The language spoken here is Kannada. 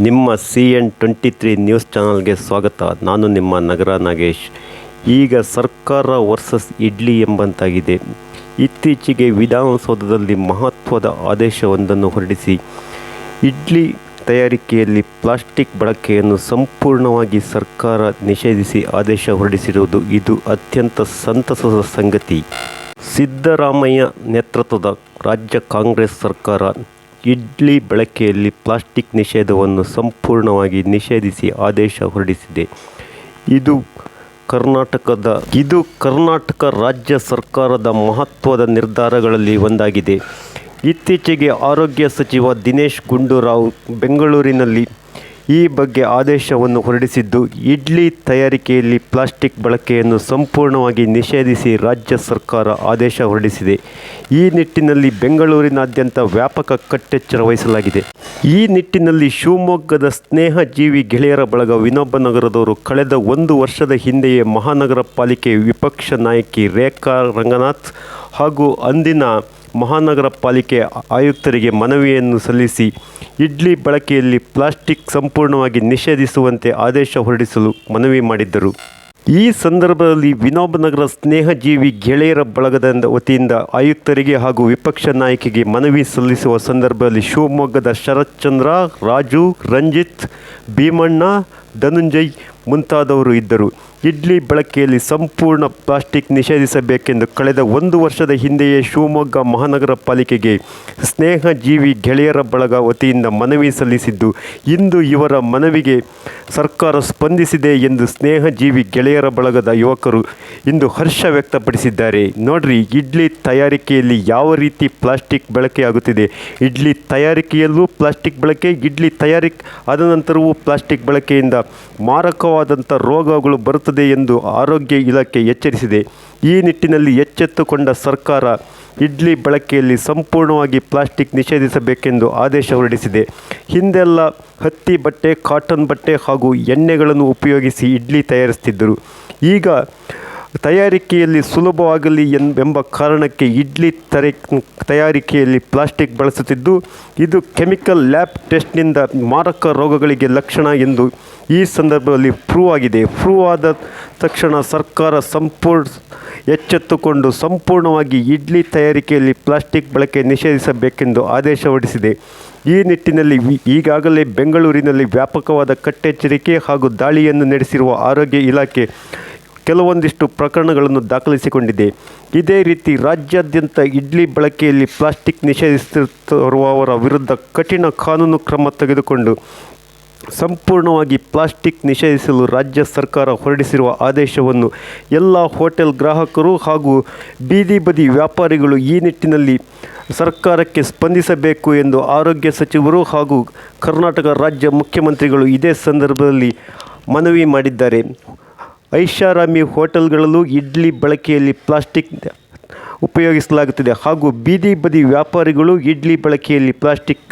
ನಿಮ್ಮ C N twenty three news ಚಾನಲ್ಗೆ ಸ್ವಾಗತ. ನಾನು ನಿಮ್ಮ ನಗರ ನಾಗೇಶ್. ಈಗ ಸರ್ಕಾರ ವರ್ಸಸ್ ಇಡ್ಲಿ ಎಂಬಂತಾಗಿದೆ. ಇತ್ತೀಚೆಗೆ ವಿಧಾನಸೌಧದಲ್ಲಿ ಮಹತ್ವದ ಆದೇಶವೊಂದನ್ನು ಹೊರಡಿಸಿ. ಇಡ್ಲಿ ತಯಾರಿಕೆಯಲ್ಲಿ ಪ್ಲಾಸ್ಟಿಕ್ ಬಳಕೆಯನ್ನು ಸಂಪೂರ್ಣವಾಗಿ ಸರ್ಕಾರ ನಿಷೇಧಿಸಿ ಆದೇಶ ಹೊರಡಿಸಿರುವುದು ಇದು ಅತ್ಯಂತ ಸಂತಸದ ಸಂಗತಿ. ಸಿದ್ದರಾಮಯ್ಯ ನೇತೃತ್ವದ ರಾಜ್ಯ ಕಾಂಗ್ರೆಸ್ ಸರ್ಕಾರ ಇಡ್ಲಿ ಬಳಕೆಯಲ್ಲಿ ಪ್ಲಾಸ್ಟಿಕ್ ನಿಷೇಧವನ್ನು ಸಂಪೂರ್ಣವಾಗಿ ನಿಷೇಧಿಸಿ ಆದೇಶ ಹೊರಡಿಸಿದೆ. ಇದು ಕರ್ನಾಟಕದ, ಇದು ಕರ್ನಾಟಕ ರಾಜ್ಯ ಸರ್ಕಾರದ ಮಹತ್ವದ ನಿರ್ಧಾರಗಳಲ್ಲಿ ಒಂದಾಗಿದೆ. ಇತ್ತೀಚೆಗೆ ಆರೋಗ್ಯ ಸಚಿವ ದಿನೇಶ್ ಗುಂಡೂರಾವ್ ಬೆಂಗಳೂರಿನಲ್ಲಿ ಈ ಬಗ್ಗೆ ಆದೇಶವನ್ನು ಹೊರಡಿಸಿದ್ದು, ಇಡ್ಲಿ ತಯಾರಿಕೆಯಲ್ಲಿ ಪ್ಲಾಸ್ಟಿಕ್ ಬಳಕೆಯನ್ನು ಸಂಪೂರ್ಣವಾಗಿ ನಿಷೇಧಿಸಿ ರಾಜ್ಯ ಸರ್ಕಾರ ಆದೇಶ ಹೊರಡಿಸಿದೆ. ಈ ನಿಟ್ಟಿನಲ್ಲಿ ಬೆಂಗಳೂರಿನಾದ್ಯಂತ ವ್ಯಾಪಕ ಕಟ್ಟೆಚ್ಚರ ವಹಿಸಲಾಗಿದೆ. ಈ ನಿಟ್ಟಿನಲ್ಲಿ ಶಿವಮೊಗ್ಗದ ಸ್ನೇಹಜೀವಿ ಗೆಳೆಯರ ಬಳಗ ವಿನೋಬ ನಗರದವರು ಕಳೆದ ಒಂದು ವರ್ಷದ ಹಿಂದೆಯೇ ಮಹಾನಗರ ಪಾಲಿಕೆ ವಿಪಕ್ಷ ನಾಯಕಿ ರೇಖಾ ರಂಗನಾಥ್ ಹಾಗೂ ಅಂದಿನ ಮಹಾನಗರ ಪಾಲಿಕೆ ಆಯುಕ್ತರಿಗೆ ಮನವಿಯನ್ನು ಸಲ್ಲಿಸಿ ಇಡ್ಲಿ ಬಳಕೆಯಲ್ಲಿ ಪ್ಲಾಸ್ಟಿಕ್ ಸಂಪೂರ್ಣವಾಗಿ ನಿಷೇಧಿಸುವಂತೆ ಆದೇಶ ಹೊರಡಿಸಲು ಮನವಿ ಮಾಡಿದ್ದರು. ಈ ಸಂದರ್ಭದಲ್ಲಿ ವಿನೋಬ ನಗರ ಸ್ನೇಹಜೀವಿ ಗೆಳೆಯರ ಬಳಗದ ವತಿಯಿಂದ ಆಯುಕ್ತರಿಗೆ ಹಾಗೂ ವಿಪಕ್ಷ ನಾಯಕಿಗೆ ಮನವಿ ಸಲ್ಲಿಸುವ ಸಂದರ್ಭದಲ್ಲಿ ಶಿವಮೊಗ್ಗದ ಶರತ್ಚಂದ್ರ, ರಾಜು, ರಂಜಿತ್, ಭೀಮಣ್ಣ, ಧನುಂಜಯ್ ಮುಂತಾದವರು ಇದ್ದರು. ಇಡ್ಲಿ ಬಳಕೆಯಲ್ಲಿ ಸಂಪೂರ್ಣ ಪ್ಲಾಸ್ಟಿಕ್ ನಿಷೇಧಿಸಬೇಕೆಂದು ಕಳೆದ ಒಂದು ವರ್ಷದ ಹಿಂದೆಯೇ ಶಿವಮೊಗ್ಗ ಮಹಾನಗರ ಪಾಲಿಕೆಗೆ ಸ್ನೇಹಜೀವಿ ಗೆಳೆಯರ ಬಳಗ ವತಿಯಿಂದ ಮನವಿ ಸಲ್ಲಿಸಿದ್ದು, ಇಂದು ಇವರ ಮನವಿಗೆ ಸರ್ಕಾರ ಸ್ಪಂದಿಸಿದೆ ಎಂದು ಸ್ನೇಹಜೀವಿ ಗೆಳೆಯರ ಬಳಗದ ಯುವಕರು ಇಂದು ಹರ್ಷ ವ್ಯಕ್ತಪಡಿಸಿದ್ದಾರೆ. ನೋಡ್ರಿ, ಇಡ್ಲಿ ತಯಾರಿಕೆಯಲ್ಲಿ ಯಾವ ರೀತಿ ಪ್ಲಾಸ್ಟಿಕ್ ಬಳಕೆಯಾಗುತ್ತಿದೆ ಇಡ್ಲಿ ತಯಾರಿಕೆಯಲ್ಲೂ ಪ್ಲಾಸ್ಟಿಕ್ ಬಳಕೆ, ಇಡ್ಲಿ ತಯಾರಿಕೆ ಆದ ನಂತರವೂ ಪ್ಲಾಸ್ಟಿಕ್ ಬಳಕೆಯಿಂದ ಮಾರಕವಾದಂಥ ರೋಗಗಳು ಬರುತ್ತದೆ ಎಂದು ಆರೋಗ್ಯ ಇಲಾಖೆ ಎಚ್ಚರಿಸಿದೆ. ಈ ನಿಟ್ಟಿನಲ್ಲಿ ಎಚ್ಚೆತ್ತುಕೊಂಡ ಸರ್ಕಾರ ಇಡ್ಲಿ ಬಳಕೆಯಲ್ಲಿ ಸಂಪೂರ್ಣವಾಗಿ ಪ್ಲಾಸ್ಟಿಕ್ ನಿಷೇಧಿಸಬೇಕೆಂದು ಆದೇಶ ಹೊರಡಿಸಿದೆ. ಹಿಂದೆಲ್ಲ ಹತ್ತಿ ಬಟ್ಟೆ, ಕಾಟನ್ ಬಟ್ಟೆ ಹಾಗೂ ಎಣ್ಣೆಗಳನ್ನು ಉಪಯೋಗಿಸಿ ಇಡ್ಲಿ ತಯಾರಿಸ್ತಿದ್ದರು ಈಗ ತಯಾರಿಕೆಯಲ್ಲಿ ಸುಲಭವಾಗಲಿ ಎಂಬ ಕಾರಣಕ್ಕೆ ಇಡ್ಲಿ ತರೆ, ತಯಾರಿಕೆಯಲ್ಲಿ ಪ್ಲಾಸ್ಟಿಕ್ ಬಳಸುತ್ತಿದ್ದು, ಇದು ಕೆಮಿಕಲ್ ಲ್ಯಾಬ್ ಟೆಸ್ಟ್ನಿಂದ ಮಾರಕ ರೋಗಗಳಿಗೆ ಲಕ್ಷಣ ಎಂದು ಈ ಸಂದರ್ಭದಲ್ಲಿ ಪ್ರೂವ್ ಆಗಿದೆ. ಪ್ರೂವ್ ಆದ ತಕ್ಷಣ ಸರ್ಕಾರ ಸಂಪೂರ್ಣ ಎಚ್ಚೆತ್ತುಕೊಂಡು ಸಂಪೂರ್ಣವಾಗಿ ಇಡ್ಲಿ ತಯಾರಿಕೆಯಲ್ಲಿ ಪ್ಲಾಸ್ಟಿಕ್ ಬಳಕೆ ನಿಷೇಧಿಸಬೇಕೆಂದು ಆದೇಶ ಹೊರಡಿಸಿದೆ. ಈ ನಿಟ್ಟಿನಲ್ಲಿ ಈಗಾಗಲೇ ಬೆಂಗಳೂರಿನಲ್ಲಿ ವ್ಯಾಪಕವಾದ ಕಟ್ಟೆಚ್ಚರಿಕೆ ಹಾಗೂ ದಾಳಿಯನ್ನು ನಡೆಸಿರುವ ಆರೋಗ್ಯ ಇಲಾಖೆ ಕೆಲವೊಂದಿಷ್ಟು ಪ್ರಕರಣಗಳನ್ನು ದಾಖಲಿಸಿಕೊಂಡಿದೆ. ಇದೇ ರೀತಿ ರಾಜ್ಯಾದ್ಯಂತ ಇಡ್ಲಿ ಬಳಕೆಯಲ್ಲಿ ಪ್ಲಾಸ್ಟಿಕ್ ನಿಷೇಧಿಸುತ್ತಿರುವವರ ವಿರುದ್ಧ ಕಠಿಣ ಕಾನೂನು ಕ್ರಮ ತೆಗೆದುಕೊಂಡು ಸಂಪೂರ್ಣವಾಗಿ ಪ್ಲಾಸ್ಟಿಕ್ ನಿಷೇಧಿಸಲು ರಾಜ್ಯ ಸರ್ಕಾರ ಹೊರಡಿಸಿರುವ ಆದೇಶವನ್ನು ಎಲ್ಲ ಹೋಟೆಲ್ ಗ್ರಾಹಕರು ಹಾಗೂ ಬೀದಿ ಬದಿ ವ್ಯಾಪಾರಿಗಳು ಈ ನಿಟ್ಟಿನಲ್ಲಿ ಸರ್ಕಾರಕ್ಕೆ ಸ್ಪಂದಿಸಬೇಕು ಎಂದು ಆರೋಗ್ಯ ಸಚಿವರು ಹಾಗೂ ಕರ್ನಾಟಕ ರಾಜ್ಯ ಮುಖ್ಯಮಂತ್ರಿಗಳು ಇದೇ ಸಂದರ್ಭದಲ್ಲಿ ಮನವಿ ಮಾಡಿದ್ದಾರೆ. ಐಷಾರಾಮಿ ಹೋಟೆಲ್ಗಳಲ್ಲೂ ಇಡ್ಲಿ ಬಳಕೆಯಲ್ಲಿ ಪ್ಲಾಸ್ಟಿಕ್ ಉಪಯೋಗಿಸಲಾಗುತ್ತಿದೆ ಹಾಗೂ ಬೀದಿ ಬದಿ ವ್ಯಾಪಾರಿಗಳು ಇಡ್ಲಿ ಬಳಕೆಯಲ್ಲಿ ಪ್ಲಾಸ್ಟಿಕ್